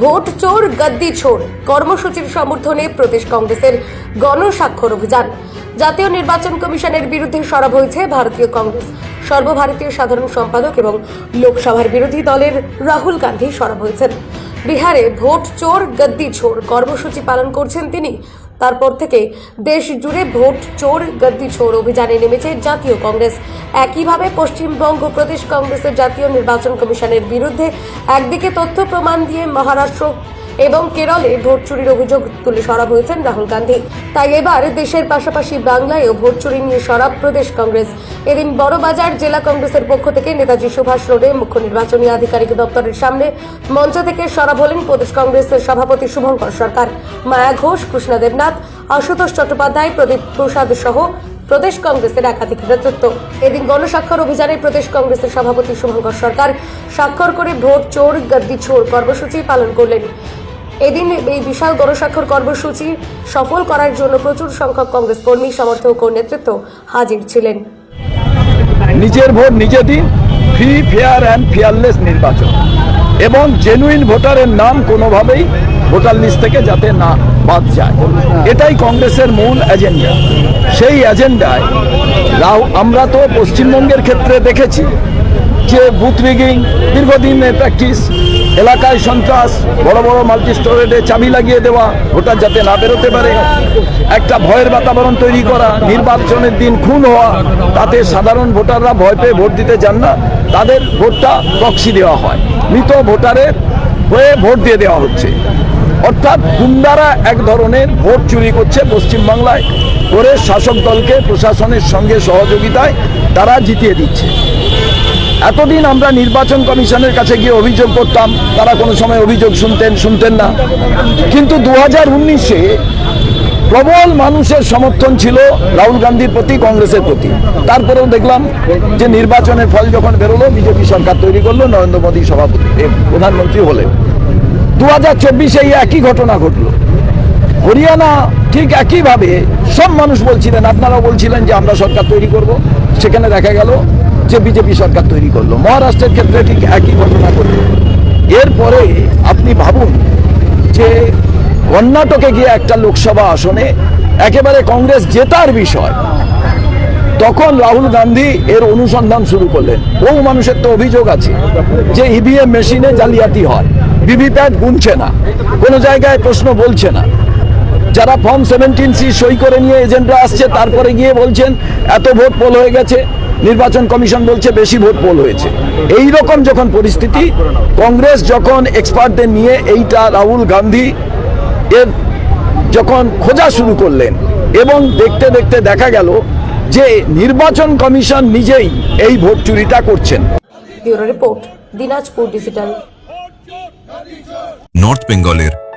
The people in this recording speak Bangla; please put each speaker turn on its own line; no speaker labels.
ভোট চোর, গদ্দি ছোর কর্মসূচির সমর্থনে প্রদেশ কংগ্রেসের গণস্বাক্ষর অভিযান। জাতীয় নির্বাচন কমিশনের বিরুদ্ধে সরব হয়েছে ভারতীয় কংগ্রেস। সর্বভারতীয় সাধারণ সম্পাদক এবং লোকসভার বিরোধী দলের রাহুল গান্ধী সরব হয়েছেন বিহারে ভোট চোর, গদ্দি ছোর কর্মসূচি পালন করছেন তিনি তারপর থেকে দেশ জুড়ে ভোট চোর, গদ্দি চোর অভিযানে নেমেছে জাতীয় কংগ্রেস। একইভাবে পশ্চিমবঙ্গ প্রদেশ কংগ্রেসের জাতীয় নির্বাচন কমিশনের বিরুদ্ধে একদিকে তথ্য প্রমাণ দিয়ে মহারাষ্ট্র এবং কেরলে ভোট চুরির অভিযোগ তুলে সরব হয়েছেন রাহুল গান্ধী। তাই এবার দেশের পাশাপাশি বাংলায়ও ভোট চুরি নিয়ে সরব প্রদেশ কংগ্রেস। এদিন বড়বাজার জেলা কংগ্রেসের পক্ষ থেকে নেতাজি সুভাষ রোডে মুখ্য নির্বাচনী আধিকারিক দপ্তরের সামনে মঞ্চ থেকে সরব হলেন প্রদেশ কংগ্রেসের সভাপতি শুভঙ্কর সরকার। মায়া ঘোষ, কৃষ্ণা দেবনাথ, আশুতোষ চট্টোপাধ্যায়, প্রদীপ প্রসাদ সহ প্রদেশ কংগ্রেসের একাধিক নেতৃত্ব। এদিন গণস্বাক্ষর অভিযানে প্রদেশ কংগ্রেসের সভাপতি শুভঙ্কর সরকার স্বাক্ষর করে ভোট চোর, গদ্দি চোর কর্মসূচি পালন করলেন। এদিন এই বিশাল গণস্বাক্ষর কর্মসূচি সফল করার জন্য প্রচুর সংখ্যক কংগ্রেস কর্মী, সমর্থক ও নেতৃত্ব হাজির ছিলেন।
নিজের ভোট নিজে দিন, ফ্রি, ফেয়ার অ্যান্ড ফেয়ারলেস নির্বাচন। এবং জেনুইন ভোটারের নাম কোনোভাবেই ভোটার লিস্ট থেকে যাতে না বাদ যায়। এটাই কংগ্রেসের মূল এজেন্ডা সেই এজেন্ডায় রাও আমরা তো পশ্চিমবঙ্গের ক্ষেত্রে দেখেছি যে বুথ রিগিং দীর্ঘদিনের প্র্যাকটিস এলাকায় সন্ত্রাস, বড় বড় মাল্টি স্টোরেটে চাবি লাগিয়ে দেওয়া ভোটার যাতে না বেরোতে পারে। একটা ভয়ের বাতাবরণ তৈরি করা, নির্বাচনের দিন খুন হওয়া, তাতে সাধারণ ভোটাররা ভয় পেয়ে ভোট দিতে যান না, তাদের ভোটটা প্রক্সি দেওয়া হয়। মৃত ভোটারের হয়ে ভোট দিয়ে দেওয়া হচ্ছে। অর্থাৎ গুন্ডারা এক ধরনের ভোট চুরি করছে পশ্চিমবাংলায়। করে শাসক দলকে, প্রশাসনের সঙ্গে সহযোগিতায় তারা জিতিয়ে দিচ্ছে। এতদিন আমরা নির্বাচন কমিশনের কাছে গিয়ে অভিযোগ করতাম, তারা কোনো সময় অভিযোগ শুনতেন শুনতেন না। কিন্তু দু হাজার উনিশে প্রবল মানুষের সমর্থন ছিল রাহুল গান্ধীর প্রতি, কংগ্রেসের প্রতি। তারপরেও দেখলাম যে নির্বাচনের ফল যখন বেরোলো, বিজেপি সরকার তৈরি করল, নরেন্দ্র মোদী সভাপতি প্রধানমন্ত্রী হলেন। দু হাজার চব্বিশে এই একই ঘটনা ঘটলো। হরিয়ানা ঠিক একইভাবে সব মানুষ বলছিলেন, আপনারাও বলছিলেন যে আমরা সরকার তৈরি করব। সেখানে দেখা গেল যে বিজেপি সরকার তৈরি করল, মহারাষ্ট্রের ক্ষেত্রে ঠিক একই ঘটনা ঘটলো। এরপরে আপনি ভাবুন যে কর্ণাটকে গিয়ে একটা লোকসভা আসনে একেবারে কংগ্রেস জেতার বিষয়, তখন রাহুল গান্ধী এর অনুসন্ধান শুরু করলেন। বহু মানুষের তো অভিযোগ আছে যে ইভিএম মেশিনে জালিয়াতি হয় ভিভিপ্যাট গুনছে না, কোনো জায়গায় প্রশ্ন বলছে না। যারা ফর্ম সেভেন্টিন সি সই করে নিয়ে এজেন্টরা আসছে তারপরে গিয়ে বলছেন এত ভোট পোল হয়ে গেছে। নির্বাচন কমিশন বলছে বেশি ভোট পোল হয়েছে। এই রকম যখন পরিস্থিতি কংগ্রেস যখন এক্সপার্টদের নিয়ে এইটা রাহুল গান্ধী এর যখন খোঁজা শুরু করলেন এবং দেখতে দেখতে দেখা গেল যে নির্বাচন কমিশন নিজেই এই ভোট চুরিটা করছেন।
Report Dinajpur digital.
নর্থ বেঙ্গলের